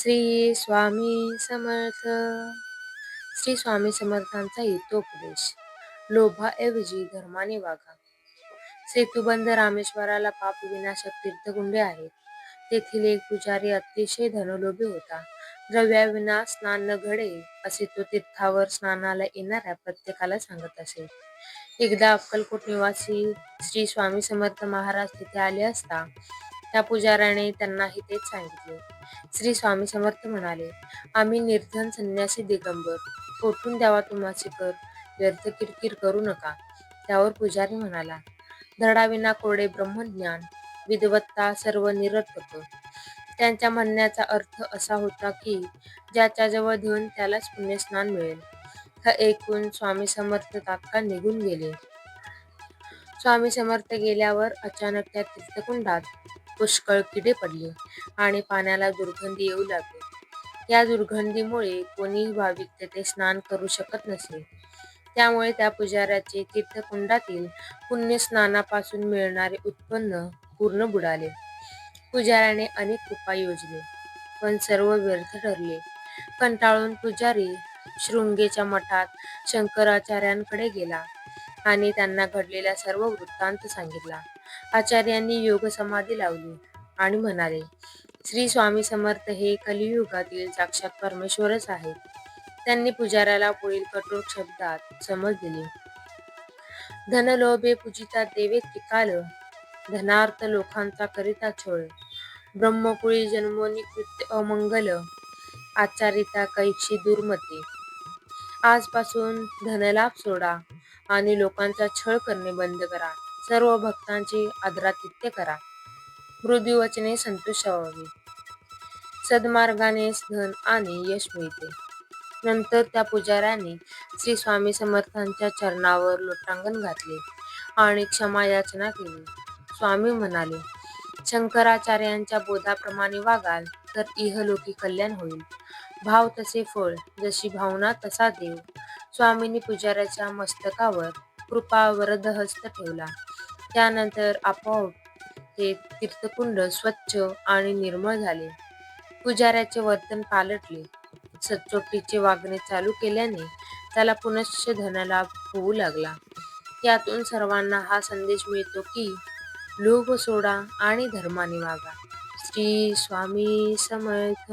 श्री स्वामी समर्थ. श्री स्वामी समर्थांचा हितोपदेश लोभाऐवजी धर्माने वागा सेतुबंध रामेश्वराला पाप विनाशक तीर्थकुंडे आहेत. तेथील एक पुजारी अतिशय धनलोभी होता. द्रव्याविना स्नान न घडे असे तो तीर्थावर स्नानाला येणाऱ्या प्रत्येकाला सांगत असे. एकदा अक्कलकोट निवासी श्री स्वामी समर्थ महाराज तिथे आले असता त्या पुजाऱ्याने त्यांनाही तेच सांगितले. श्री स्वामी समर्थ म्हणाले आम्ही निर्धन संन्यासी दिगंबर कोठून द्यावा तुम्हाचे कर? व्यर्थ किरकिर करू नका. त्यावर पुजारी म्हणाला धडाविना कोरडे ब्रह्मज्ञान विद्वत्ता सर्व निरर्थक. त्यांच्या म्हणण्याचा अर्थ असा होता की ज्याच्या जवळ त्यालाच पुण्यस्नान मिळेल. हे ऐकून स्वामी समर्थ तात्काळ निघून गेले. स्वामी समर्थ गेल्यावर अचानक त्या तीर्थकुंडात पुष्कळ किडे पडले आणि पाण्याला दुर्गंधी येऊ लागली. या दुर्गंधीमुळे कोणीही भाविक तेथे स्नान करू शकत नसे. त्यामुळे त्या पुजाऱ्याचे तीर्थकुंडातील पुण्य स्नानापासून मिळणारे उत्पन्न पूर्ण बुडाले. पुजाऱ्याने अनेक उपाय योजले पण सर्व व्यर्थ ठरले. कंटाळून पुजारी शृंगेच्या मठात शंकराचार्यांकडे गेला आणि त्यांना घडलेला सर्व वृत्तांत सांगितला. आचार्यांनी योग समाधी लावली आणि म्हणाले श्री स्वामी समर्थ हे कलियुगातील साक्षात परमेश्वरच आहेत. त्यांनी पुजाऱ्याला पुढील कठोर शब्दात समज दिली. धनलोभे पूजिता देवे टिकाल धनार्थ लोकांचा करिता छोळ ब्रह्मकुळी जन्मोनी कृत्य अमंगल आचारिता कैक्षी दुर्मती. आजपासून धनलाभ सोडा आणि लोकांचा छळ करणे बंद करा. सर्व भक्तांची आदरातिथ्य करा. हृदयवचने वचने संतुष्ट व्हावे. सद्मार्गाने धन आणि यश मिळते. नंतर त्या पुजाऱ्याने श्री स्वामी समर्थांच्या चरणावर लोटांगण घातले आणि क्षमा याचना केली. स्वामी म्हणाले शंकराचार्यांच्या बोधाप्रमाणे वागाल तर इहलोकी कल्याण होईल. भाव तसे फळ जशी भावना तसा देव. स्वामींनी पुजाऱ्याच्या मस्तकावर कृपा वरदहस्त ठेवला. त्यानंतर आपोआप ते तीर्थकुंड स्वच्छ आणि निर्मळ झाले. पुजाऱ्याचे वर्तन पालटले. सचोटीचे वागणे चालू केल्याने त्याला पुनश्च धनलाभ होऊ लागला. यातून सर्वांना हा संदेश मिळतो की लोभ सोडा आणि धर्माने वागा. श्री स्वामी समर्थ.